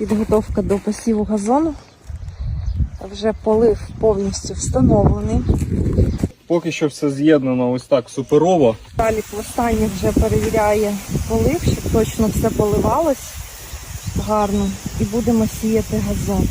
Підготовка до посіву газону. Вже полив повністю встановлений. Поки що все з'єднано ось так суперово. Далі останнє вже перевіряє полив, щоб точно все поливалось гарно. І будемо сіяти газон.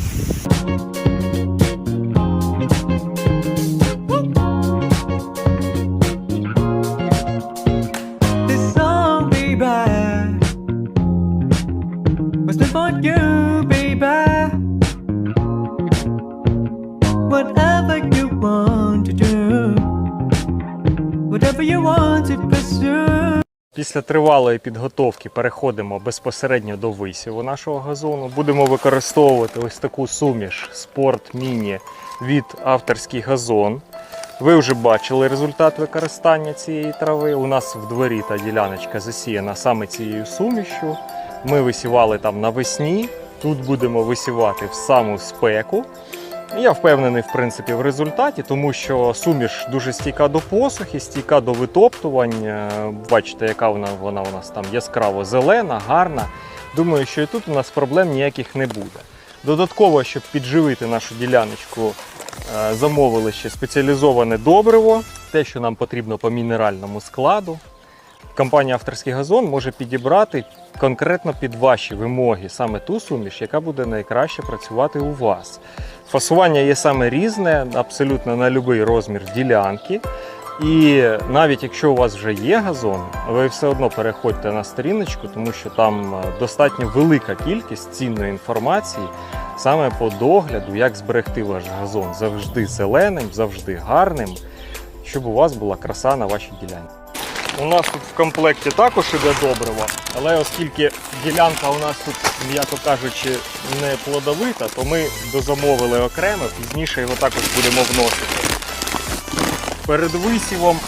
Після тривалої підготовки переходимо безпосередньо до висіву нашого газону. Будемо використовувати ось таку суміш Sport Mini від авторський газон. Ви вже бачили результат використання цієї трави. У нас в дворі та діляночка засіяна саме цією сумішю. Ми висівали там навесні. Тут будемо висівати в саму спеку. Я впевнений, в принципі, в результаті, тому що суміш дуже стійка до посухи, стійка до витоптування. Бачите, яка вона, вона у нас там яскраво зелена, гарна. Думаю, що і тут у нас проблем ніяких не буде. Додатково, щоб підживити нашу діляночку, е, замовили ще спеціалізоване добриво, те, що нам потрібно по мінеральному складу. Компанія Авторський газон може підібрати конкретно під ваші вимоги саме ту суміш, яка буде найкраще працювати у вас. Фасування є саме різне, абсолютно на будь-який розмір ділянки. І навіть якщо у вас вже є газон, ви все одно переходьте на сторіночку, тому що там е, достатньо велика кількість цінної інформації саме по догляду, як зберегти ваш газон завжди зеленим, завжди гарним, щоб у вас була краса на вашій ділянці. У нас тут в комплекті також іде добриво, але оскільки ділянка у нас тут, м'яко кажучи, не плодовита, то ми дозамовили окремо, пізніше його також будемо вносити. Перед висівом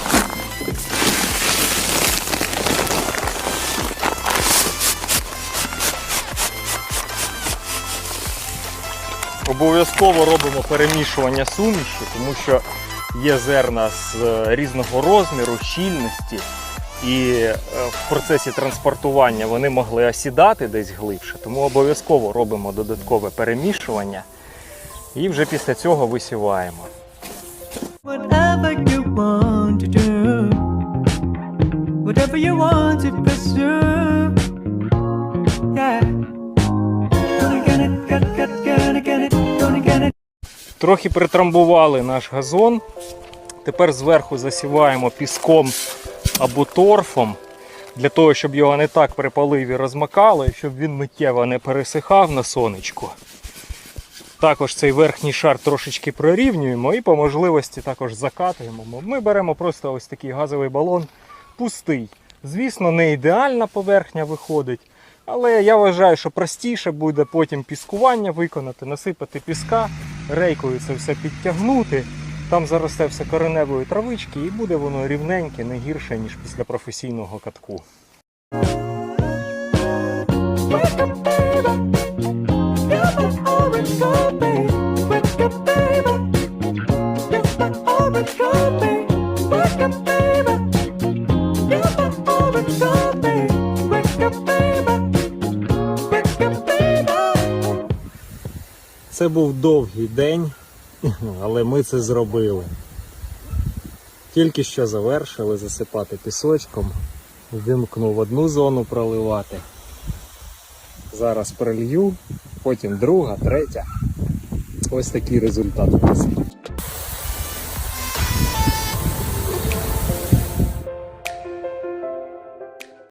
обов'язково робимо перемішування суміші, тому що є зерна з е, різного розміру, щільності, і е, в процесі транспортування вони могли осідати десь глибше, тому обов'язково робимо додаткове перемішування. І вже після цього висіваємо. Get get, get, get Трохи притрамбували наш газон. Тепер зверху засіваємо піском або торфом, для того, щоб його не так при поливі розмакало і щоб він миттєво не пересихав на сонечку. Також цей верхній шар трошечки прорівнюємо і по можливості також закатуємо. Ми беремо просто ось такий газовий балон пустий. Звісно, не ідеальна поверхня виходить, але я вважаю, що простіше буде потім піскування виконати, насипати піска, рейкою це все підтягнути. Там заросте все кореневої травички і буде воно рівненьке, не гірше, ніж після професійного катку. Wake up, baby. You're my baby. Baby. Це був довгий день, але ми це зробили. Тільки що завершили засипати пісочком, вимкнув одну зону проливати. Зараз пролью, потім друга, третя. Ось такий результат у нас.